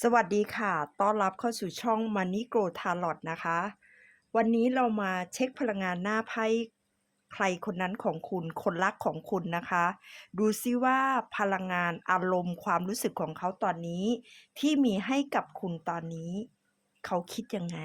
สวัสดีค่ะ ต้อนรับเข้าสู่ช่อง Money Grow Tarot นะคะ วันนี้เรามาเช็คพลังงานหน้าไพ่ใครคนนั้นของคุณ คนรักของคุณนะคะ ดูซิว่าพลังงานอารมณ์ความรู้สึกของเขาตอนนี้ ที่มีให้กับคุณตอนนี้ เขาคิดยังไง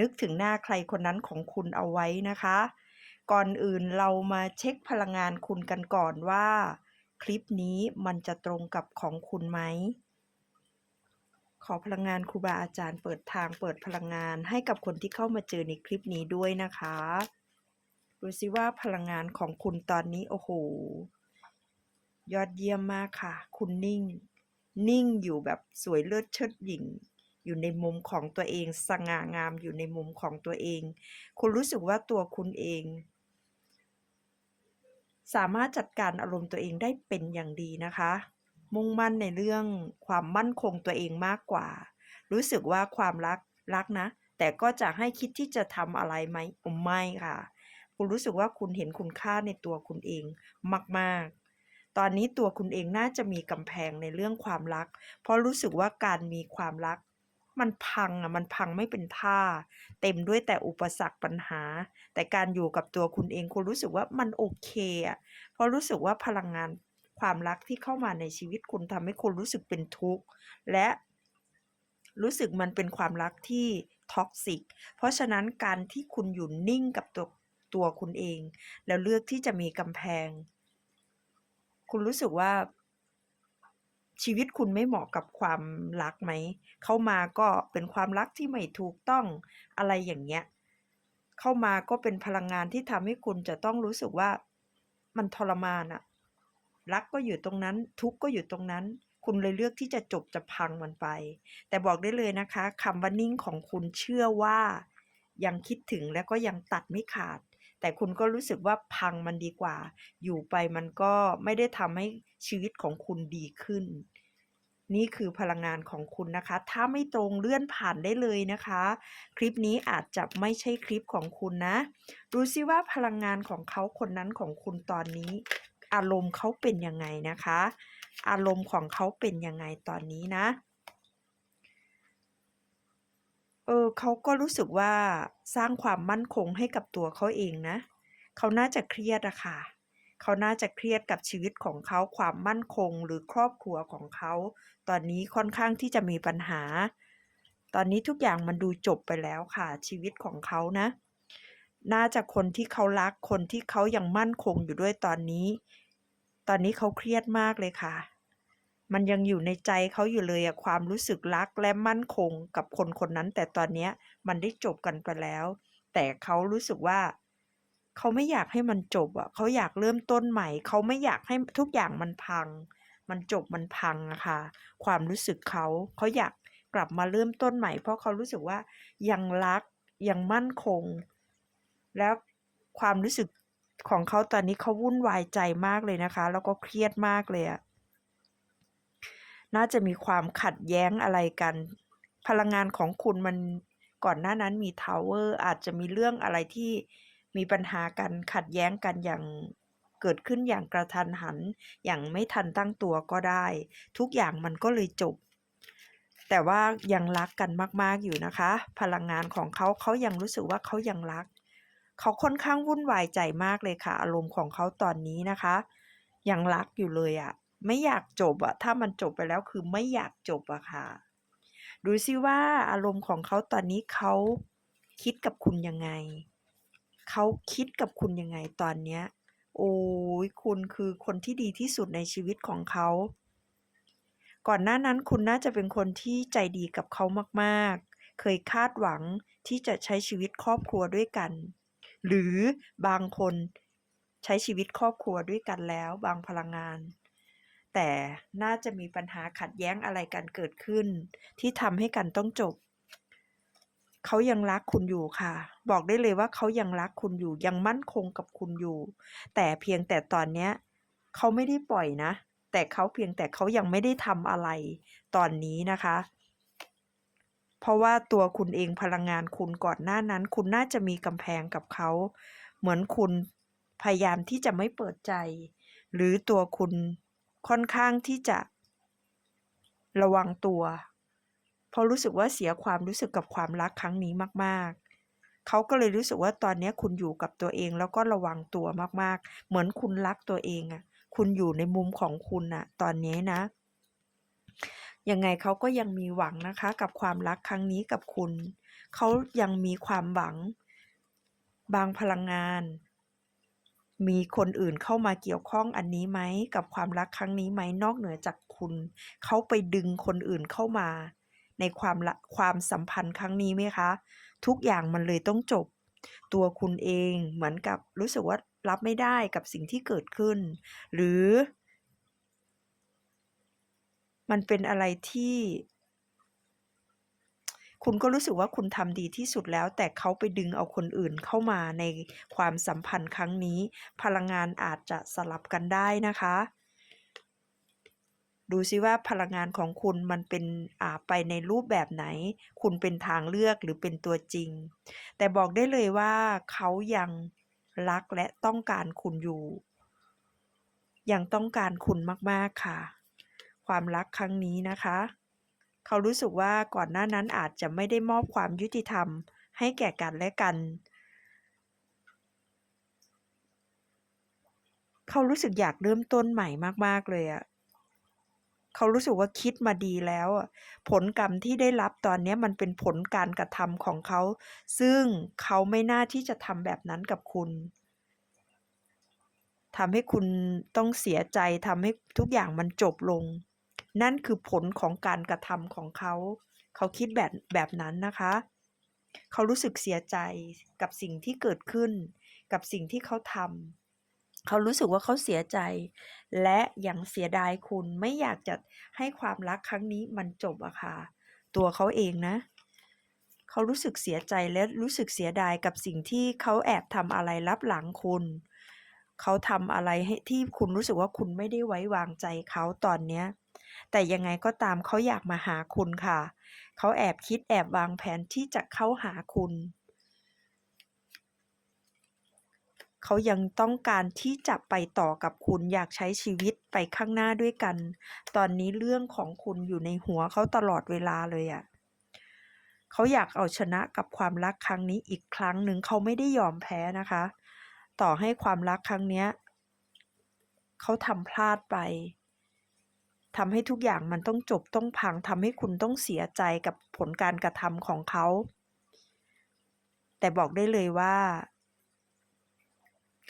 นึกถึงหน้าใครคนนั้นของคุณเอาไว้นะคะ ก่อนอื่นเรามาเช็คพลังงานคุณกันก่อนว่า คลิปนี้มันจะตรงกับของคุณไหม ขอพลังงานครูบาอาจารย์เปิดทางเปิดพลังงานให้กับคนที่เข้ามาเจอในคลิปนี้ด้วยนะคะดูสิว่าพลังงานของคุณตอนนี้โอ้โห ยอดเยี่ยมมากค่ะ คุณนิ่ง นิ่งอยู่แบบสวยเลิศเชิดหยิ่งอยู่ในมุมของตัวเอง สง่างามอยู่ในมุมของตัวเอง คุณรู้สึกว่าตัวคุณเอง สามารถจัดการอารมณ์ตัวเองได้เป็นอย่างดีนะคะ มุ่งมั่นในเรื่องความมั่นคงตัวเองมากกว่า รู้สึกว่าความรักรักนะ แต่ก็จะให้คิดที่จะทำอะไรไหมอมไม่ค่ะ คุณรู้สึกว่าคุณเห็นคุณค่าในตัวคุณเองมาก ๆตอนนี้ตัวคุณเองน่าจะมีกำแพงในเรื่องความรัก เพราะรู้สึกว่าการมีความรัก มันพังอะมันพังไม่เป็นท่า เต็มด้วยแต่อุปสรรคปัญหา แต่การอยู่กับตัวคุณเองคุณรู้สึกว่ามันโอเคอะเพราะรู้สึกว่าพลังงาน ความรักที่เข้ามาในชีวิตคุณทำให้คุณรู้สึกเป็นทุกข์และรู้สึกมันเป็นความรักที่ท็อกซิก เพราะฉะนั้นการที่คุณอยู่นิ่งกับตัวตัวคุณเอง แล้วเลือกที่จะมีกำแพง คุณรู้สึกว่า ชีวิตคุณไม่เหมาะกับความรักไหม เข้ามาก็เป็นความรักที่ไม่ถูกต้องอะไรอย่างเงี้ย เข้ามาก็เป็นพลังงานที่ทำให้คุณจะต้องรู้สึกว่ามันทรมานอะ รักก็อยู่ตรงนั้น ทุกข์ก็อยู่ตรงนั้น คุณเลยเลือกที่จะจบจะพังมันไป แต่บอกได้เลยนะคะคำว่านิ่งของคุณเชื่อว่ายังคิดถึงและก็ยังตัดไม่ขาด แต่คุณก็รู้สึกว่าพังมันดีกว่า อยู่ไปมันก็ไม่ได้ทำให้ชีวิตของคุณดีขึ้น นี่คือพลังงานของคุณนะคะ ถ้าไม่ตรงเลื่อนผ่านได้เลยนะคะ คลิปนี้อาจจะไม่ใช่คลิปของคุณนะ ดูซิว่าพลังงานของเขาคนนั้นของคุณตอนนี้ อารมณ์เขาเป็นยังไงนะคะ อารมณ์ของเขาเป็นยังไงตอนนี้นะเออเขาก็รู้สึกว่าสร้างความมั่นคงให้กับตัวเขาเองนะ เขาน่าจะเครียดอะค่ะ เขาน่าจะเครียดกับชีวิตของเขาความมั่นคงหรือครอบครัวของเขา ตอนนี้ค่อนข้างที่จะมีปัญหา ตอนนี้ทุกอย่างมันดูจบไปแล้วค่ะ ชีวิตของเขานะ น่าจะคนที่เขารักคนที่เขายังมั่นคงอยู่ด้วยตอนนี้ ตอนนี้เขาเครียดมากเลยค่ะ มันยังอยู่ในใจเขาอยู่เลยอะความรู้สึกรักและมั่นคงกับคนคนนั้น แต่ตอนนี้มันได้จบกันไปแล้ว แต่เขารู้สึกว่าเขาไม่อยากให้มันจบอะเขาอยากเริ่มต้นใหม่ เขาไม่อยากให้ทุกอย่างมันพัง มันจบมันพังอะค่ะ ความรู้สึกเขาเขาอยากกลับมาเริ่มต้นใหม่ เพราะเขารู้สึกว่ายังรักยังมั่นคง แล้วความรู้สึกของเขาตอนนี้เขาวุ่นวายใจมากเลยนะคะ แล้วก็เครียดมากเลยอะน่าจะมีความขัดแย้งอะไรกัน พลังงานของคุณมันก่อนหน้านั้นมีทาวเวอร์อาจจะมีเรื่องอะไรที่มีปัญหากันขัดแย้งกันอย่างเกิดขึ้นอย่างกระทันหัน อย่างไม่ทันตั้งตัวก็ได้ ทุกอย่างมันก็เลยจบ แต่ว่ายังรักกันมาก ๆ อยู่นะคะ พลังงานของเขาเขายังรู้สึกว่าเขายังรัก เขาค่อนข้างวุ่นวายใจมากเลยค่ะ อารมณ์ของเขาตอนนี้นะคะ ยังรักอยู่เลยอะไม่อยากจบอะถ้ามันจบไปแล้วคือไม่อยากจบอะค่ะ ดูซิว่าอารมณ์ของเขาตอนนี้เขาคิดกับคุณยังไง เขาคิดกับคุณยังไงตอนเนี้ย โอ้ยคุณคือคนที่ดีที่สุดในชีวิตของเขา ก่อนหน้านั้นคุณน่าจะเป็นคนที่ใจดีกับเขามากๆ เคยคาดหวังที่จะใช้ชีวิตครอบครัวด้วยกัน หรือบางคนใช้ชีวิตครอบครัวด้วยกันแล้วบางพลังงาน แต่น่าจะมีปัญหาขัดแย้งอะไรกันเกิดขึ้น ที่ทำให้กันต้องจบ เขายังรักคุณอยู่ค่ะ บอกได้เลยว่าเขายังรักคุณอยู่ยังมั่นคงกับคุณอยู่ แต่เพียงแต่ตอนเนี้ยเขาไม่ได้ปล่อยนะ แต่เขาเพียงแต่เขายังไม่ได้ทำอะไรตอนนี้นะคะ เพราะว่าตัวคุณเองพลังงานคุณก่อนหน้านั้น คุณน่าจะมีกำแพงกับเขา เหมือนคุณพยายามที่จะไม่เปิดใจ หรือตัวคุณค่อนข้างที่จะ ระวังตัวเพราะรู้สึกว่าเสียความรู้สึกกับความรักครั้งนี้มากๆเขาก็เลยรู้สึกว่าตอนนี้คุณอยู่กับตัวเองแล้วก็ระวังตัวมากๆ เหมือนคุณรักตัวเองอะคุณอยู่ในมุมของคุณอะตอนนี้นะ ยังไงเขาก็ยังมีหวังนะคะ กับความรักครั้งนี้กับคุณ เขายังมีความหวัง บางพลังงาน มีคนอื่นเข้ามาเกี่ยวข้องอันนี้ไหมกับความรักครั้งนี้ไหมนอกเหนือจากคุณ เขาไปดึงคนอื่นเข้ามา ในความความสัมพันธ์ครั้งนี้ไหมคะ ทุกอย่างมันเลยต้องจบ ตัวคุณเองเหมือนกับรู้สึกว่ารับไม่ได้กับสิ่งที่เกิดขึ้น หรือ มันเป็นอะไรที่ คุณก็รู้สึกว่าคุณทำดีที่สุดแล้ว แต่เขาไปดึงเอาคนอื่นเข้ามาในความสัมพันธ์ครั้งนี้ พลังงานอาจจะสลับกันได้นะคะ ดูซิว่าพลังงานของคุณมันเป็นไปในรูปแบบไหน คุณเป็นทางเลือกหรือเป็นตัวจริง แต่บอกได้เลยว่าเขายังรักและต้องการคุณอยู่ ยังต้องการคุณมาก ๆ ค่ะ ความรักครั้งนี้นะคะ เขารู้สึกว่าก่อนหน้านั้นอาจจะไม่ได้มอบความยุติธรรม ให้แก่กันและกัน เขารู้สึกอยากเริ่มต้นใหม่มากๆเลยอะเขารู้สึกว่าคิดมาดีแล้วอะผลกรรมที่ได้รับตอนนี้มันเป็นผลการกระทำของเขา ซึ่งเขาไม่น่าที่จะทำแบบนั้นกับคุณทำให้คุณต้องเสียใจทำให้ทุกอย่างมันจบลง นั่นคือผลของการกระทำของเขา เขาคิดแบบแบบนั้นนะคะ เขารู้สึกเสียใจกับสิ่งที่เกิดขึ้น กับสิ่งที่เขาทำเขารู้สึกว่าเขาเสียใจ และยังเสียดายคุณไม่อยากจะให้ความรักครั้งนี้มันจบอะค่ะ ตัวเขาเองนะ เขารู้สึกเสียใจและรู้สึกเสียดายกับสิ่งที่เขาแอบทำอะไรลับหลังคุณเขาทำอะไรให้ที่คุณรู้สึกว่าคุณไม่ได้ไว้วางใจเขาตอนเนี้ย แต่ยังไงก็ตามเขาอยากมาหาคุณค่ะ เขาแอบคิดแอบวางแผนที่จะเข้าหาคุณ เขายังต้องการที่จะไปต่อกับคุณอยากใช้ชีวิตไปข้างหน้าด้วยกัน ตอนนี้เรื่องของคุณอยู่ในหัวเขาตลอดเวลาเลยอะเขาอยากเอาชนะกับความรักครั้งนี้อีกครั้งหนึ่งเขาไม่ได้ยอมแพ้นะคะ ต่อให้ความรักครั้งเนี้ยเขาทำพลาดไป ทำให้ทุกอย่างมันต้องจบต้องพังทำให้คุณต้องเสียใจกับผลการกระทำของเขา แต่บอกได้เลยว่า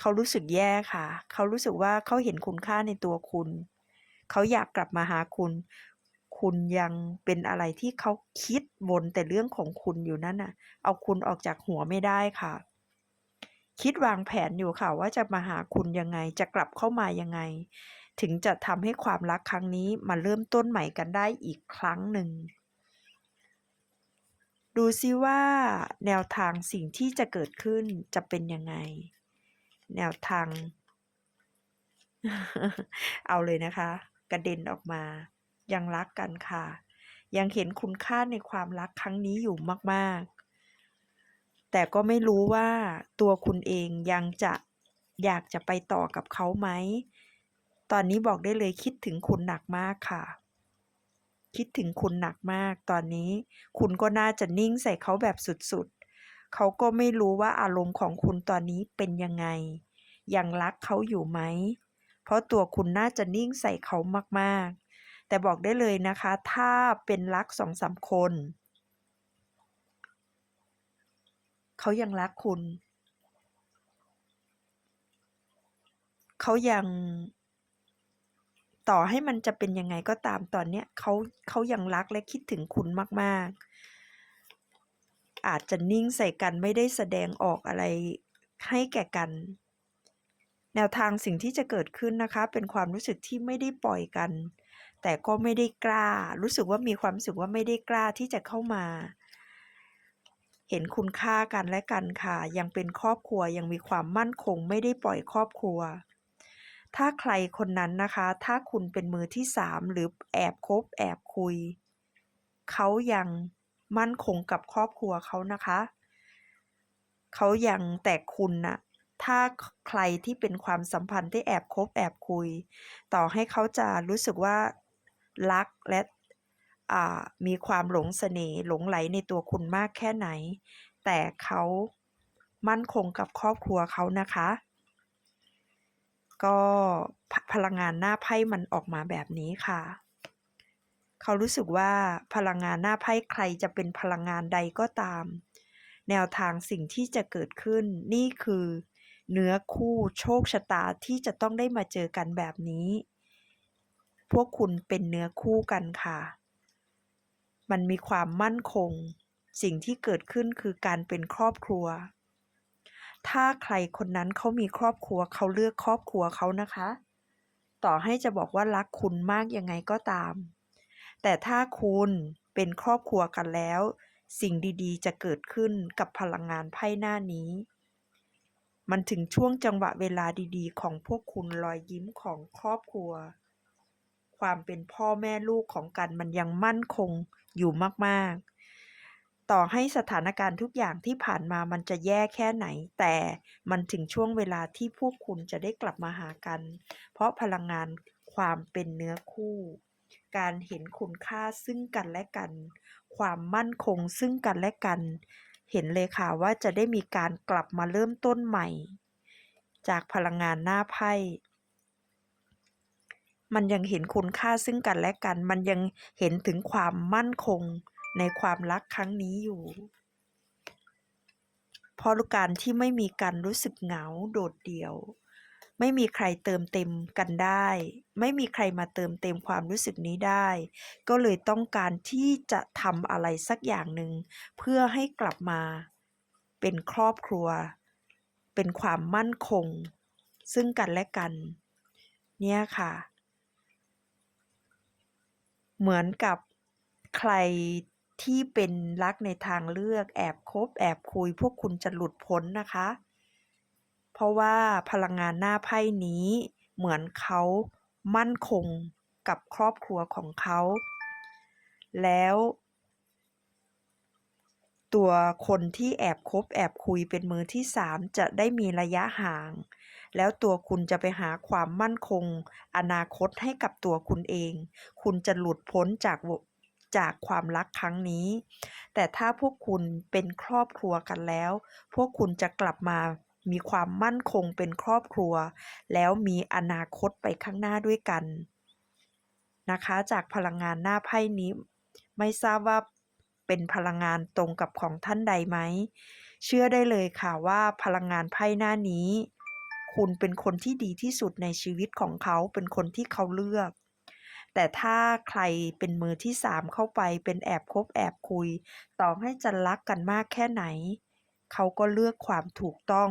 เขารู้สึกแย่ค่ะ เขารู้สึกว่าเขาเห็นคุณค่าในตัวคุณ เขาอยากกลับมาหาคุณ คุณยังเป็นอะไรที่เขาคิดวนแต่เรื่องของคุณอยู่นั่นน่ะ เอาคุณออกจากหัวไม่ได้ค่ะ คิดวางแผนอยู่ค่ะว่าจะมาหาคุณยังไง จะกลับเข้ามายังไง ถึงจะทำให้ความรักครั้งนี้มาเริ่มต้นใหม่กันได้อีกครั้งหนึ่ง ดูซิว่าแนวทางสิ่งที่จะเกิดขึ้นจะเป็นยังไง แนวทาง เอาเลยนะคะ กระเด็นออกมา ยังรักกันค่ะ ยังเห็นคุณค่าในความรักครั้งนี้อยู่มากๆ แต่ก็ไม่รู้ว่าตัวคุณเองยังจะอยากจะไปต่อกับเขาไหม ตอนนี้บอกได้เลยคิดถึงคุณหนักมากค่ะ คิดถึงคุณหนักมาก ตอนนี้คุณก็น่าจะนิ่งใส่เขาแบบสุดๆ เขาก็ไม่รู้ว่าอารมณ์ของคุณตอนนี้เป็นยังไง ยังรักเขาอยู่ไหม เพราะตัวคุณน่าจะนิ่งใส่เขามากๆ แต่บอกได้เลยนะคะ ถ้าเป็นรัก2-3คน เขายังรักคุณ เขายัง ต่อให้มันจะเป็นยังไงก็ตามตอนเนี้ยเขาเขายังรักและคิดถึงคุณมาก ๆ อาจจะนิ่งใส่กันไม่ได้แสดงออกอะไรให้แก่กัน แนวทางสิ่งที่จะเกิดขึ้นนะคะ เป็นความรู้สึกที่ไม่ได้ปล่อยกัน แต่ก็ไม่ได้กล้า รู้สึกว่ามีความรู้สึกว่าไม่ได้กล้าที่จะเข้ามา เห็นคุณค่ากันและกันค่ะ ยังเป็นครอบครัวยังมีความมั่นคง ไม่ได้ปล่อยครอบครัว ถ้าใครคนนั้นนะคะ ถ้าคุณเป็นมือที่3หรือแอบคบแอบคุย เขายังมั่นคงกับครอบครัวเขานะคะ เขายังแต่คุณน่ะถ้าใครที่เป็นความสัมพันธ์ที่แอบคบแอบคุย ต่อให้เขาจะรู้สึกว่ารักและมีความหลงเสน่ห์หลงใหลในตัวคุณมากแค่ไหน แต่เขามั่นคงกับครอบครัวเขานะคะ ก็พลังงานหน้าไพ่มันออกมาแบบนี้ค่ะ เขารู้สึกว่าพลังงานหน้าไพ่ใครจะเป็นพลังงานใดก็ตาม แนวทางสิ่งที่จะเกิดขึ้น นี่คือเนื้อคู่โชคชะตาที่จะต้องได้มาเจอกันแบบนี้ พวกคุณเป็นเนื้อคู่กันค่ะ มันมีความมั่นคง สิ่งที่เกิดขึ้นคือการเป็นครอบครัว ถ้าใครคนนั้นเขามีครอบครัวเขาเลือกครอบครัวเขานะคะ ต่อให้จะบอกว่ารักคุณมากยังไงก็ตาม แต่ถ้าคุณเป็นครอบครัวกันแล้ว สิ่งดีๆ จะเกิดขึ้นกับพลังงานไพ่หน้านี้ มันถึงช่วงจังหวะเวลาดีๆ ของพวกคุณรอยยิ้มของครอบครัว ความเป็นพ่อแม่ลูกของกันมันยังมั่นคงอยู่มากๆ ต่อให้สถานการณ์ทุกอย่างที่ผ่านมามันจะแย่แค่ไหน แต่มันถึงช่วงเวลาที่พวกคุณจะได้กลับมาหากัน เพราะพลังงานความเป็นเนื้อคู่ การเห็นคุณค่าซึ่งกันและกัน ความมั่นคงซึ่งกันและกัน เห็นเลยค่ะว่าจะได้มีการกลับมาเริ่มต้นใหม่ จากพลังงานหน้าไพ่มันยังเห็นคุณค่าซึ่งกันและกัน มันยังเห็นถึงความมั่นคง ในความรักครั้งนี้อยู่เพราะการที่ไม่มีกันรู้สึกเหงาโดดเดี่ยว ไม่มีใครเติมเต็มกันได้ ไม่มีใครมาเติมเต็มความรู้สึกนี้ได้ ก็เลยต้องการที่จะทำอะไรสักอย่างหนึ่งเพื่อให้กลับมา เป็นครอบครัว เป็นความมั่นคง ซึ่งกันและกัน เนี่ยค่ะ เหมือนกับใคร ที่เป็นรักในทางเลือกแอบคบแอบคุยพวกคุณจะหลุดพ้นนะคะ เพราะว่าพลังงานหน้าไพ่นี้เหมือนเขามั่นคงกับครอบครัวของเขา แล้วตัวคนที่แอบคบแอบคุยเป็นมือที่3จะได้มีระยะห่าง แล้วตัวคุณจะไปหาความมั่นคง อนาคตให้กับตัวคุณเอง คุณจะหลุดพ้นจาก จากความรักครั้งนี้ แต่ถ้าพวกคุณเป็นครอบครัวกันแล้ว พวกคุณจะกลับมามีความมั่นคงเป็นครอบครัว แล้วมีอนาคตไปข้างหน้าด้วยกันนะคะ จากพลังงานหน้าไพ่นี้ ไม่ทราบว่าเป็นพลังงานตรงกับของท่านใดไหม เชื่อได้เลยค่ะว่าพลังงานไพ่หน้านี้ คุณเป็นคนที่ดีที่สุดในชีวิตของเขาเป็นคนที่เขาเลือก แต่ถ้าใครเป็นมือที่3เข้าไปเป็นแอบคบแอบคุย ต่อให้จะรักกันมากแค่ไหน เขาก็เลือกความถูกต้อง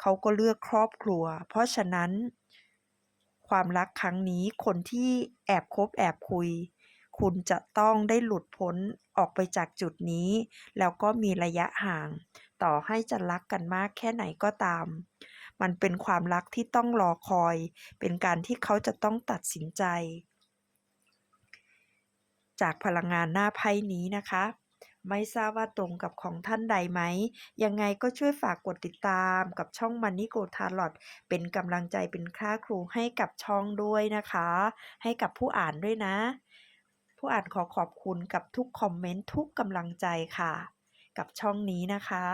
เขาก็เลือกครอบครัว เพราะฉะนั้น ความรักครั้งนี้คนที่แอบคบแอบคุย คุณจะต้องได้หลุดพ้นออกไปจากจุดนี้ แล้วก็มีระยะห่าง ต่อให้จะรักกันมากแค่ไหนก็ตามมันเป็นความรักที่ต้องรอคอย เป็นการที่เขาจะต้องตัดสินใจ จากพลังงานหน้าไพ่นี้นะคะ ไม่ทราบว่าตรงกับของท่านใดไหม ยังไงก็ช่วยฝากกดติดตามกับช่อง Money Go Tarot เป็นกำลังใจเป็นค่าครูให้กับช่องด้วยนะคะ ให้กับผู้อ่านด้วยนะ ผู้อ่านขอขอบคุณกับทุกคอมเมนต์ทุกกำลังใจค่ะ กับช่องนี้นะคะ